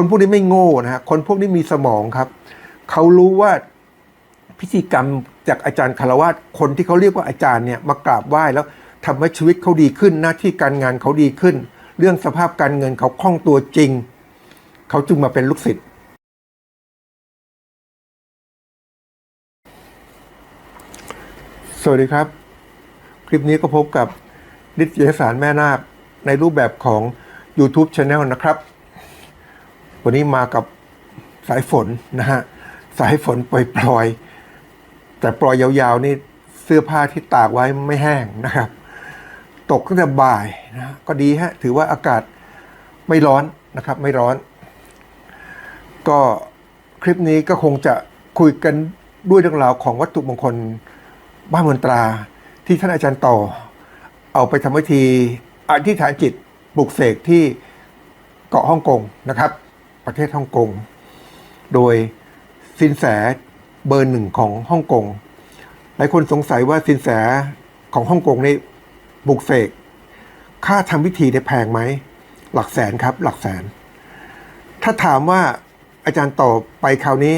คนพวกนี้ไม่โง่นะฮะคนพวกนี้มีสมองครับเขารู้ว่าพิธีกรรมจากอาจารย์คารวะคนที่เขาเรียกว่าอาจารย์เนี่ยมากราบไหว้แล้วทำให้ชีวิตเขาดีขึ้น หน้าที่การงานเขาดีขึ้น เรื่องสภาพการเงินเขาคล่องตัวจริง เขาจึงมาเป็นลูกศิษย์สวัสดีครับ คลิปนี้ก็พบกับนิตยสารแม่นาคในรูปแบบของ YouTube Channel นะครับ วันนี้มากับสายฝนนะฮะ สายฝนปล่อยๆ แต่ปล่อยยาวๆนี่เสื้อผ้าที่ตากไว้ไม่แห้งนะครับ ตกตั้งแต่บ่ายนะฮะก็ดีฮะ ถือว่าอากาศไม่ร้อนนะครับ ไม่ร้อน ก็คลิปนี้ก็คงจะคุยกันด้วยเรื่องราวของวัตถุมงคลบ้านมนตราที่ท่านอาจารย์ต่อ เอาไปทำพิธีอธิษฐานจิตปลุกเสกที่เกาะฮ่องกงนะครับ ประเทศฮ่องกง โดยสินแสเบอร์หนึ่งของฮ่องกง หลายคนสงสัยว่าสินแสของฮ่องกงนี่ปลุกเสก ค่าทำพิธีได้แพงไหม หลักแสนครับ หลักแสน ถ้าถามว่าอาจารย์ต่อไปคราวนี้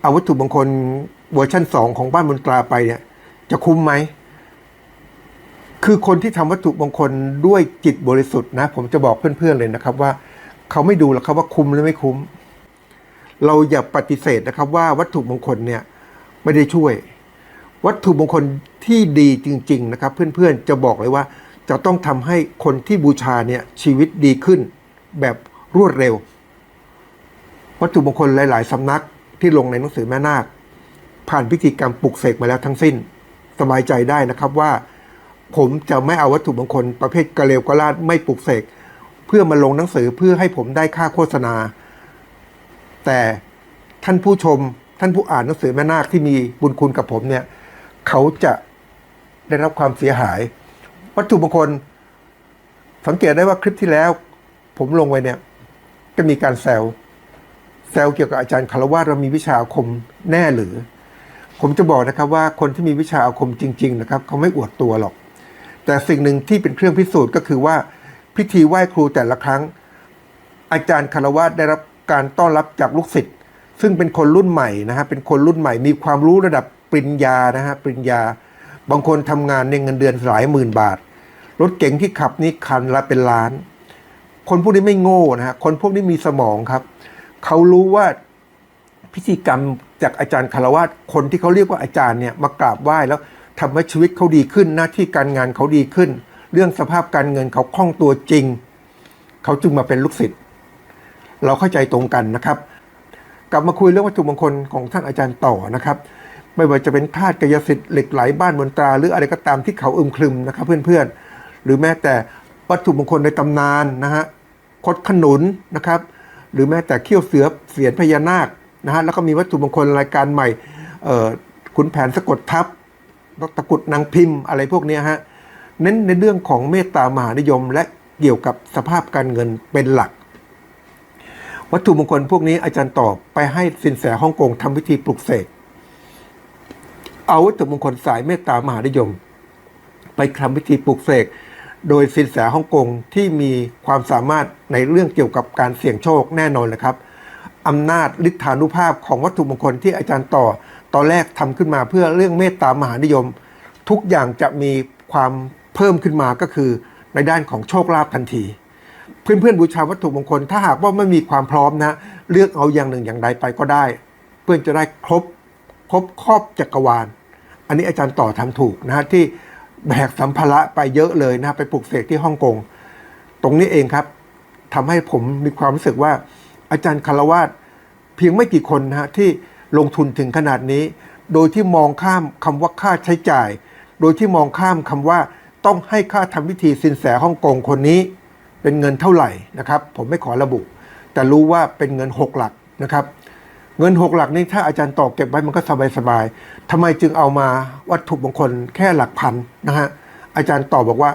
เอาวัตถุมงคลเวอร์ชันสองของบ้านมนตราไปเนี่ย จะคุ้มไหม คือคนที่ทำวัตถุมงคลด้วยจิตบริสุทธิ์นะ ผมจะบอกเพื่อนๆเลยนะครับว่า เขาไม่ดูหรอกครับว่าคุ้มหรือไม่คุ้ม เราอย่าปฏิเสธนะครับว่าวัตถุมงคลเนี่ยไม่ได้ช่วย วัตถุมงคลที่ดีจริง ๆ นะครับ เพื่อนๆจะบอกเลยว่าจะต้องทำให้คนที่บูชาเนี่ยชีวิตดีขึ้นแบบรวดเร็ว วัตถุมงคลหลาย ๆสำนักที่ลงในหนังสือแม่นาค ผ่านพิธีกรรมปลุกเสกมาแล้วทั้งสิ้น สบายใจได้นะครับว่า ผมจะไม่เอาวัตถุมงคลประเภทกระเลวกระลาดไม่ปลุกเสก เพื่อมาลงหนังสือเพื่อให้ผมได้ค่าโฆษณา แต่ท่านผู้ชมท่านผู้อ่านหนังสือแม่นาคที่มีบุญคุณกับผมเนี่ย เขาจะได้รับความเสียหาย วัตถุมงคลสังเกตได้ว่าคลิปที่แล้ว ผมลงไว้เนี่ยก็มีการแซวแซวเกี่ยวกับอาจารย์คารวะเรามีวิชาอาคมแน่หรือ ผมจะบอกนะครับว่าคนที่มีวิชาอาคมจริง ๆ นะครับ เขาไม่อวดตัวหรอก แต่สิ่งหนึ่งที่เป็นเครื่องพิสูจน์ก็คือว่า พิธีไหว้ครูแต่ละครั้ง อาจารย์คารวะได้รับการต้อนรับจากลูกศิษย์ซึ่งเป็นคนรุ่นใหม่นะฮะเป็นคนรุ่นใหม่มีความรู้ระดับปริญญานะฮะปริญญา บางคนทำงานในเงินเดือนหลายหมื่นบาท รถเก๋งที่ขับนี่คันละเป็นล้าน คนพวกนี้ไม่โง่นะฮะคนพวกนี้มีสมองครับ เขารู้ว่าพิธีกรรมจากอาจารย์คารวะคนที่เขาเรียกว่าอาจารย์เนี่ยมากราบไหว้แล้วทำให้ชีวิตเขาดีขึ้นหน้าที่การงานเขาดีขึ้น เรื่องสภาพการเงินเขาคล่องตัวจริง เขาจึงมาเป็นลูกศิษย์เราเข้าใจตรงกันนะครับ กลับมาคุยเรื่องวัตถุมงคลของท่านอาจารย์ต่อนะครับ ไม่ว่าจะเป็นธาตุกายสิทธิ์เหล็กไหลบ้านมนตรา หรืออะไรก็ตามที่เขาอึมครึมนะครับ เพื่อนๆ หรือแม้แต่วัตถุมงคลในตำนานนะฮะคดขนุนนะครับ หรือแม้แต่เขี้ยวเสือเสียนพญานาคนะฮะแล้วก็มีวัตถุมงคลรายการใหม่ขุนแผนสะกดทับตะกรุดนางพิมพ์อะไรพวกนี้ฮะ เน้นในเรื่องของเมตตามหานิยม และเกี่ยวกับสภาพการเงินเป็นหลัก วัตถุมงคลพวกนี้อาจารย์ตอบไปให้สินแสฮ่องกงทำพิธีปลุกเสกเอาวัตถุมงคลสายเมตตามหานิยม ไปทำพิธีปลุกเสกโดยสินแสฮ่องกงที่มีความสามารถในเรื่องเกี่ยวกับการเสี่ยงโชคแน่นอนเลยครับอำนาจฤทธานุภาพของวัตถุมงคลที่อาจารย์ต่อ ตอนแรกทำขึ้นมาเพื่อเรื่องเมตตามหานิยม ทุกอย่างจะมีความ เพิ่มขึ้นมาก็คือในด้านของโชคลาภทันที เพื่อนๆบูชาวัตถุมงคล ถ้าหากว่าไม่มีความพร้อมนะ เลือกเอาอย่างหนึ่งอย่างใดไปก็ได้ เพื่อนจะได้ครบครบครอบจักรวาล อันนี้อาจารย์ต่อทำถูกนะฮะที่แบกสัมภาระไปเยอะเลยนะไปปลูกเสกที่ฮ่องกงตรงนี้เองครับทำให้ผมมีความรู้สึกว่า อาจารย์คารวาสเพียงไม่กี่คนนะฮะที่ลงทุนถึงขนาดนี้ โดยที่มองข้ามคำว่าค่าใช้จ่าย โดยที่มองข้ามคำว่า ต้องให้ค่าทำพิธีสินแสฮ่องกงคนนี้ เป็นเงินเท่าไหร่นะครับ ผมไม่ขอระบุ แต่รู้ว่าเป็นเงินหกหลักนะครับ เงินหกหลักนี่ถ้าอาจารย์ตอบเก็บไว้มันก็สบายสบายๆทำไมจึงเอามาวัตถุมงคลแค่หลักพันนะฮะอาจารย์ตอบบอกว่า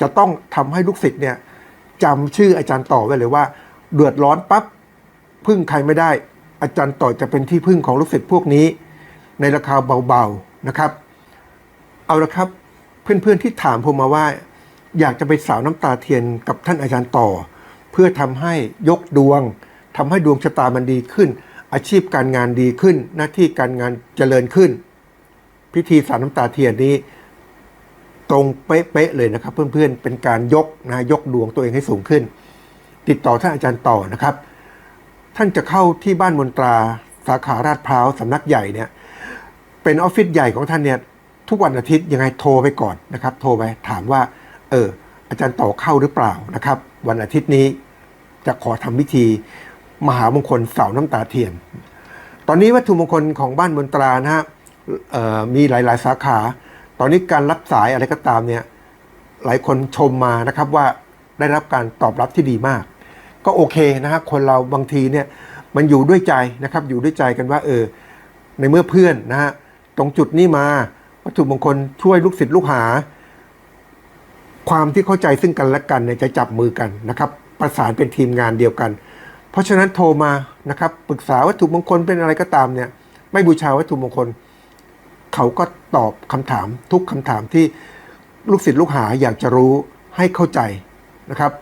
จะต้องทำให้ลูกศิษย์เนี่ยจำชื่ออาจารย์ต่อไว้เลยว่า เดือดร้อนปั๊บพึ่งใครไม่ได้ อาจารย์ต่อจะเป็นที่พึ่งของลูกศิษย์พวกนี้ ในราคาเบาๆนะครับ เอาละครับ เพื่อนๆที่ถามผมมาว่า อยากจะไปสาวน้ำตาเทียนกับท่านอาจารย์ต่อ เพื่อทำให้ยกดวงทำให้ดวงชะตามันดีขึ้น อาชีพการงานดีขึ้น หน้าที่การงานเจริญขึ้น พิธีสารน้ำตาเทียนนี้ ตรงเป๊ะๆเลยนะครับ เพื่อนๆเป็นการยกนะยกดวงตัวเองให้สูงขึ้น ติดต่อท่านอาจารย์ต่อนะครับ ท่านจะเข้าที่บ้านมนตราสาขาราดพร้าวสำนักใหญ่เนี่ยเป็นออฟฟิศใหญ่ของท่านเนี่ย ทุกวันอาทิตย์ยังไงโทรไปก่อนนะครับ โทรไปถามว่า เอออาจารย์ต่อเข้าหรือเปล่านะครับ วันอาทิตย์นี้จะขอทำพิธี มหามงคลเสาน้ำตาเทียน ตอนนี้วัตถุมงคลของบ้านมนตรานะฮะมีหลาย ๆ สาขา ตอนนี้การรับสายอะไรก็ตามเนี่ยหลายคนชมมานะครับว่าได้รับการตอบรับที่ดีมาก ก็โอเคนะฮะคนเราบางทีเนี่ยมันอยู่ด้วยใจนะครับอยู่ด้วยใจกันว่าเออในเมื่อเพื่อนนะฮะตรงจุดนี้มา วัตถุมงคลช่วยลูกศิษย์ลูกหา ความที่เข้าใจซึ่งกันและกันเนี่ยจะจับมือกันนะครับประสานเป็นทีมงานเดียวกัน เพราะฉะนั้นโทรมานะครับปรึกษาวัตถุมงคลเป็นอะไรก็ตามเนี่ยไม่บูชาวัตถุมงคล เขาก็ตอบคำถามทุกคำถามที่ลูกศิษย์ลูกหาอยากจะรู้ให้เข้าใจนะครับ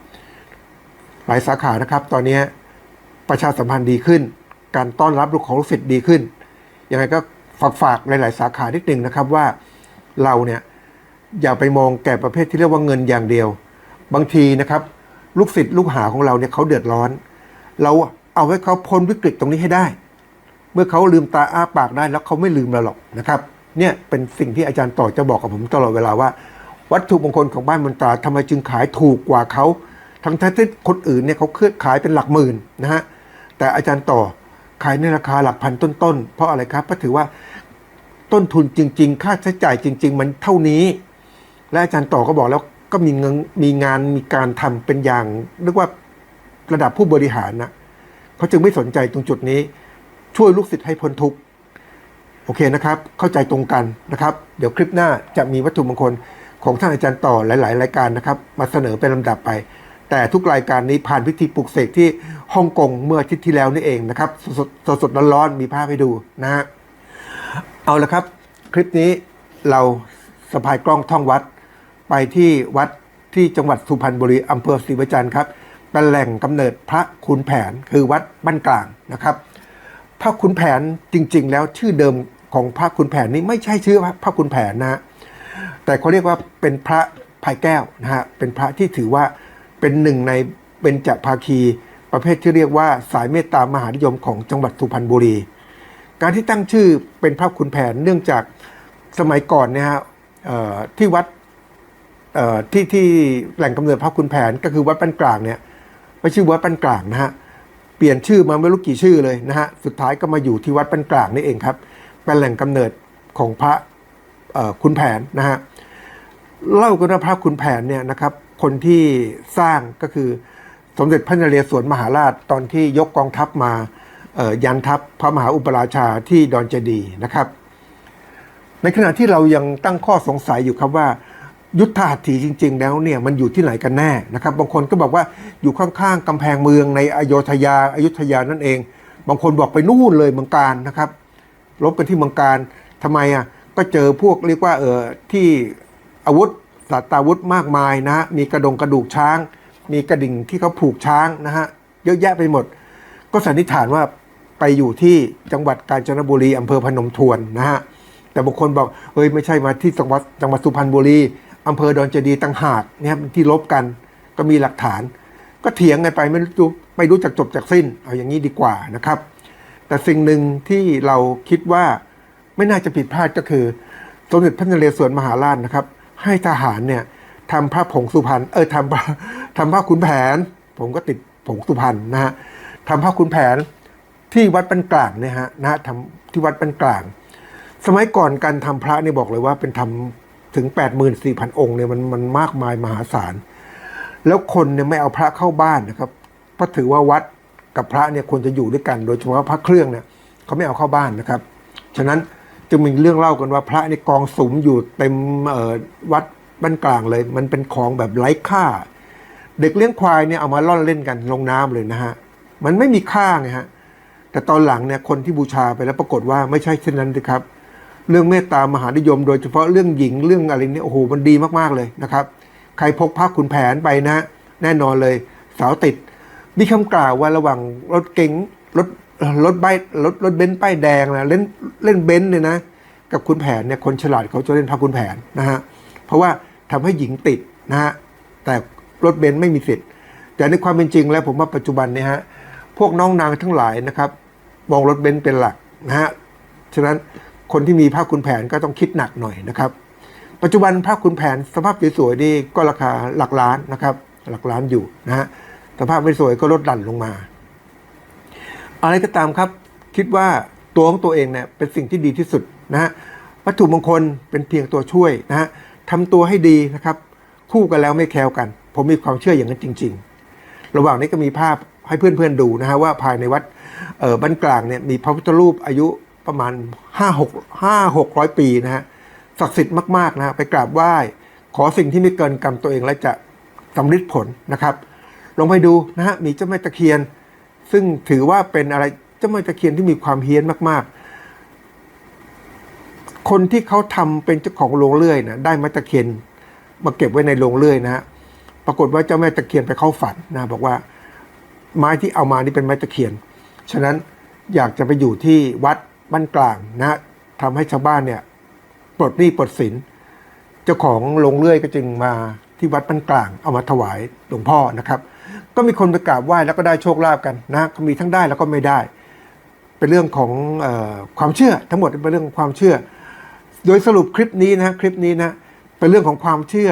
หลายสาขานะครับ ตอนนี้ประชาสัมพันธ์ดีขึ้น การต้อนรับลูกของลูกศิษย์ดีขึ้นยังไงก็ ฝากฝากหลาย ๆ สาขานิดหนึ่งนะครับว่าเราเนี่ยอย่าไปมองแก่ประเภทที่เรียกว่าเงินอย่างเดียว บางทีนะครับ ลูกศิษย์ลูกหาของเราเนี่ยเขาเดือดร้อน เราเอาให้เขาพ้นวิกฤตตรงนี้ให้ได้ เมื่อเขาลืมตาอ้าปากได้แล้วเขาไม่ลืมเราหรอกนะครับเนี่ยเป็นสิ่งที่อาจารย์ต่อจะบอกกับผมตลอดเวลาว่า วัตถุมงคลของบ้านมนตราทำไมจึงขายถูกกว่าเขาทั้งที่คนอื่นเนี่ยเขาเคลื่อนขายเป็นหลักหมื่นนะฮะแต่อาจารย์ต่อ ขายในราคาหลักพันต้นๆ เพราะอะไรครับ เพราะถือว่าต้นทุนจริง ๆ ค่าใช้จ่ายจริง ๆ มันเท่านี้ และอาจารย์ต่อก็บอกแล้วก็มีเงินมีงานมีการทำเป็นอย่างเรียกว่าระดับผู้บริหารนะเขาจึงไม่สนใจตรงจุดนี้ ช่วยลูกศิษย์ให้พ้นทุกข์โอเคนะครับ เข้าใจตรงกันนะครับ เดี๋ยวคลิปหน้าจะมีวัตถุมงคลของท่านอาจารย์ต่อหลาย ๆ รายการนะครับ มาเสนอเป็นลำดับไป แต่ทุกรายการนี้ผ่านพิธีปลุกเสกที่ฮ่องกงเมื่ออาทิตย์ที่แล้วนี่เองนะครับ สดสดสดร้อนๆมีภาพให้ดูนะฮะเอาละครับ คลิปนี้เราสะพายกล้องท่องวัด ไปที่วัดที่จังหวัดสุพรรณบุรีอำเภอศรีประจันทร์ครับเป็นแหล่งกำเนิดพระขุนแผนคือวัดบ้านกลางนะครับ พระขุนแผนจริง ๆ แล้วชื่อเดิมของพระขุนแผนนี้ไม่ใช่ชื่อพระขุนแผนนะฮะแต่เขาเรียกว่าเป็นพระภายแก้วนะฮะเป็นพระที่ถือว่า เป็นหนึ่งในเบญจภาคีประเภทที่เรียกว่าสายเมตตามหานิยมของจังหวัดสุพรรณบุรี การที่ตั้งชื่อเป็นพระขุนแผนเนื่องจากสมัยก่อนเนี่ยฮะที่วัดที่ที่แหล่งกำเนิดพระคุณแผนก็คือวัดปันกลางเนี่ยไม่ชื่อวัดปันกลางนะฮะเปลี่ยนชื่อมาไม่รู้กี่ชื่อเลยนะฮะสุดท้ายก็มาอยู่ที่วัดปันกลางนี่เองครับเป็นแหล่งกำเนิดของพระคุณแผนนะฮะเล่ากันว่าพระคุณแผนเนี่ยนะครับ คนที่สร้างก็คือสมเด็จพระนเรศวรมหาราชตอนที่ยกกองทัพมายันทัพพระมหาอุปราชาที่ดอนเจดีย์นะครับ ในขณะที่เรายังตั้งข้อสงสัยอยู่ครับว่า ยุทธหัตถีจริง ๆ แล้วเนี่ยมันอยู่ที่ไหนกันแน่นะครับ บางคนก็บอกว่าอยู่ข้างๆกำแพงเมืองในอโยธยาอายุทยานั่นเอง บางคนบอกไปนู่นเลยเมืองการนะครับลบกันที่เมืองการทำไมอะก็เจอพวกเรียกว่าเออที่อาวุธ สัตตาวุธมากมายนะฮะมีกระดงกระดูกช้าง มีกระดิ่งที่เขาผูกช้างนะฮะเยอะแยะไปหมด ก็สันนิษฐานว่าไปอยู่ที่จังหวัดกาญจนบุรีอำเภอพนมทวนนะฮะแต่บางคนบอกเฮ้ยไม่ใช่มาที่จังหวัดจังหวัดสุพรรณบุรีอำเภอดอนเจดีต่างหากเนี่ยที่ลบกันก็มีหลักฐาน ก็เถียงกันไปไม่รู้ไม่รู้จักจบจากสิ้น เอาอย่างนี้ดีกว่านะครับ แต่สิ่งหนึ่งที่เราคิดว่าไม่น่าจะผิดพลาดก็คือ สมเด็จพระนเรศวรมหาราชนะครับ ให้ทหารเนี่ยทำพระผงสุพรรณเออทำทำพระขุนแผน ผมก็ติดผงสุพรรณนะฮะทำพระขุนแผนที่วัดปันกลางเนี่ยฮะนะทำที่วัดปันกลาง สมัยก่อนการทำพระเนี่ยบอกเลยว่าเป็นทำถึง 84,000 องค์เนี่ยมันมันมากมายมหาศาล แล้วคนเนี่ยไม่เอาพระเข้าบ้านนะครับเพราะถือว่าวัดกับพระเนี่ยควรจะอยู่ด้วยกัน โดยเฉพาะพระเครื่องเนี่ยเขาไม่เอาเข้าบ้านนะครับ ฉะนั้น จึงมีเรื่องเล่ากันว่าพระในกองสุมอยู่เต็มวัดบ้านกลางเลย มันเป็นของแบบไร้ค่า เด็กเลี้ยงควายเนี่ยเอามาล่อนเล่นกันลงน้ำเลยนะฮะ มันไม่มีค่าไงฮะ แต่ตอนหลังเนี่ยคนที่บูชาไปแล้วปรากฏว่าไม่ใช่เช่นนั้นนะครับ เรื่องเมตตามหานิยม โดยเฉพาะเรื่องหญิงเรื่องอะไรเนี่ยโอ้โหมันดีมากๆเลยนะครับ ใครพกผ้าขุนแผนไปนะ แน่นอนเลยสาวติดมีคำกล่าวว่าระหว่างรถเก๋งรถ รถใบรถรถเบนซ์ป้ายแดงนะเล่นเล่นเบนซ์เนี่ยนะกับคุณแผนเนี่ยคนฉลาดเขาจะเล่นพาคุณแผนนะฮะเพราะว่าทำให้หญิงติดนะฮะแต่รถเบนซ์ไม่มีสิทธิ์ แต่ในความเป็นจริงแล้วผมว่าปัจจุบันเนี่ยฮะพวกน้องนางทั้งหลายนะครับมองรถเบนซ์เป็นหลักนะฮะฉะนั้นคนที่มีภาคคุณแผนก็ต้องคิดหนักหน่อยนะครับ ปัจจุบันภาคคุณแผนสภาพสวยๆนี่ก็ราคาหลักล้านนะครับ หลักล้านอยู่นะฮะสภาพไม่สวยก็ลดหลั่นลงมา อะไรก็ตามครับ คิดว่าตัวของตัวเองเนี่ยเป็นสิ่งที่ดีที่สุดนะฮะวัตถุมงคลเป็นเพียงตัวช่วยนะฮะทำตัวให้ดีนะครับคู่กันแล้วไม่แคล้วกัน ผมมีความเชื่ออย่างนั้นจริง ๆ ระหว่างนี้ก็มีภาพให้เพื่อนๆดูนะฮะว่าภายในวัดเออบ้านกลางเนี่ยมีพระพุทธรูปอายุประมาณห้าหกห้าหกร้อยปีนะฮะศักดิ์สิทธิ์มากๆนะฮะไปกราบไหว้ ขอสิ่งที่ไม่เกินกรรมตัวเองและจะสำลิดผลนะครับ ลงไปดูนะฮะมีเจ้าแม่ตะเคียน ซึ่งถือว่าเป็นอะไรเจ้าแม่ตะเคียนที่มีความเฮี้ยนมาก ๆ คนที่เขาทำเป็นเจ้าของโรงเลื่อยนะได้ไม้ตะเคียนมาเก็บไว้ในโรงเลื่อยนะฮะปรากฏว่าเจ้าแม่ตะเคียนไปเข้าฝันนะบอกว่าไม้ที่เอามานี่เป็นไม้ตะเคียน ฉะนั้นอยากจะไปอยู่ที่วัดบ้านกลางนะฮะทำให้ชาวบ้านเนี่ยปลดหนี้ปลดสิน เจ้าของโรงเลื่อยก็จึงมาที่วัดบ้านกลาง เอามาถวายหลวงพ่อนะครับ ก็มีคนไปกราบไหว้แล้วก็ได้โชคลาภกันนะก็มีทั้งได้แล้วก็ไม่ได้ เป็นเรื่องของออความเชื่อทั้งหมดเป็นเรื่องของความเชื่อ โดยสรุปคลิปนี้นะคลิปนี้นะเป็นเรื่องของความเชื่อ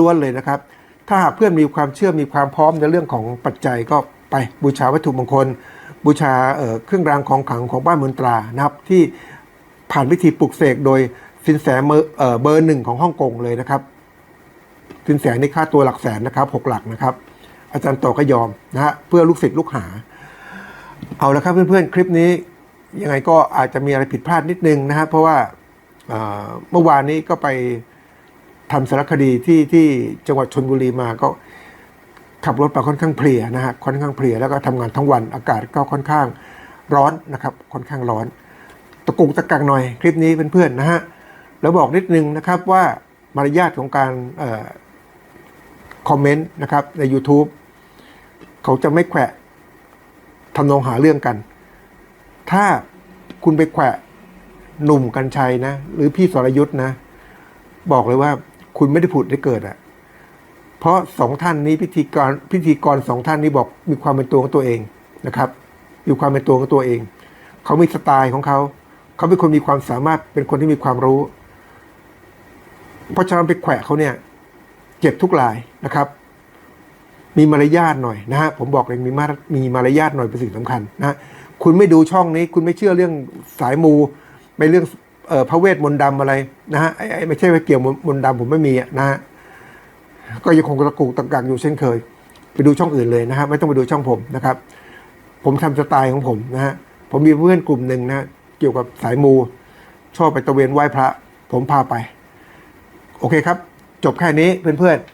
ล้วนๆเลยนะครับ ถ้าหากเพื่อนมีความเชื่อมีความพร้อมในเรื่องของปัจจัยก็ไปบูชาวัตถุมงคล บูชาเครื่องรางของขลังของบ้านมนตรานะครับที่ผ่านพิธีปลุกเสกโดยสินแสเเบอร์หนึ่งของฮ่องกงเลยนะครับสินแสนี่ค่าตัวหลักแสนนะครับหกหลักนะครับ อาจารย์โตก็ยอมนะฮะเพื่อลูกศิษย์ลูกหา เอาละครับเพื่อนๆ คลิปนี้ยังไงก็อาจจะมีอะไรผิดพลาดนิดนึงนะฮะเพราะว่าเมื่อวานนี้ก็ไปทำสารคดีที่ที่จังหวัดชนบุรีมาก็ขับรถมาค่อนข้างเพลียนะฮะค่อนข้างเพลียแล้วก็ทำงานทั้งวันอากาศก็ค่อนข้างร้อนนะครับ ค่อนข้างร้อน ตะกุกตะกักหน่อยคลิปนี้เพื่อนๆนะฮะแล้วบอกนิดนึงนะครับว่ามารยาทของการอคอมเมนต์นะครับใน YouTube เขาจะไม่แขวะทำนองหาเรื่องกัน ถ้าคุณไปแขวะหนุ่มกัญชัยนะ หรือพี่สรยุทธ์นะ บอกเลยว่าคุณไม่ได้ผุดได้เกิดอะ่ะ เพราะสองท่านนี้พิธีกรพิธีกรสองท่านนี้บอกมีความเป็นตัวของตัวเองนะครับ มีความเป็นตัวของตัวเอง เขามีสไตล์ของเขา เขาเป็นคนมีความสามารถเป็นคนที่มีความรู้ เพราะฉะนั้นไปแขวะเขาเนี่ย เจ็บทุกรายนะครับ มีมารยาทหน่อยนะฮะผมบอกเลยมีมามีมารยาทหน่อยเป็นสิ่งสำคัญนะฮะคุณไม่ดูช่องนี้ คุณไม่เชื่อเรื่องสายมูไม่เรื่องเอ่อพระเวทมนต์ดำอะไรนะฮะไอ้ไม่ใช่ว่าเกี่ยวมนต์ดำผมไม่มีนะฮะก็ยังคงตะกุกตะกักอยู่เช่นเคย ไปดูช่องอื่นเลยนะฮะไม่ต้องไปดูช่องผมนะครับ ผมทำสไตล์ของผมนะฮะผมมีเพื่อนกลุ่มหนึ่งนะฮะเกี่ยวกับสายมู ชอบไปตะเวนไหว้พระ ผมพาไป โอเคครับ จบแค่นี้เพื่อนๆ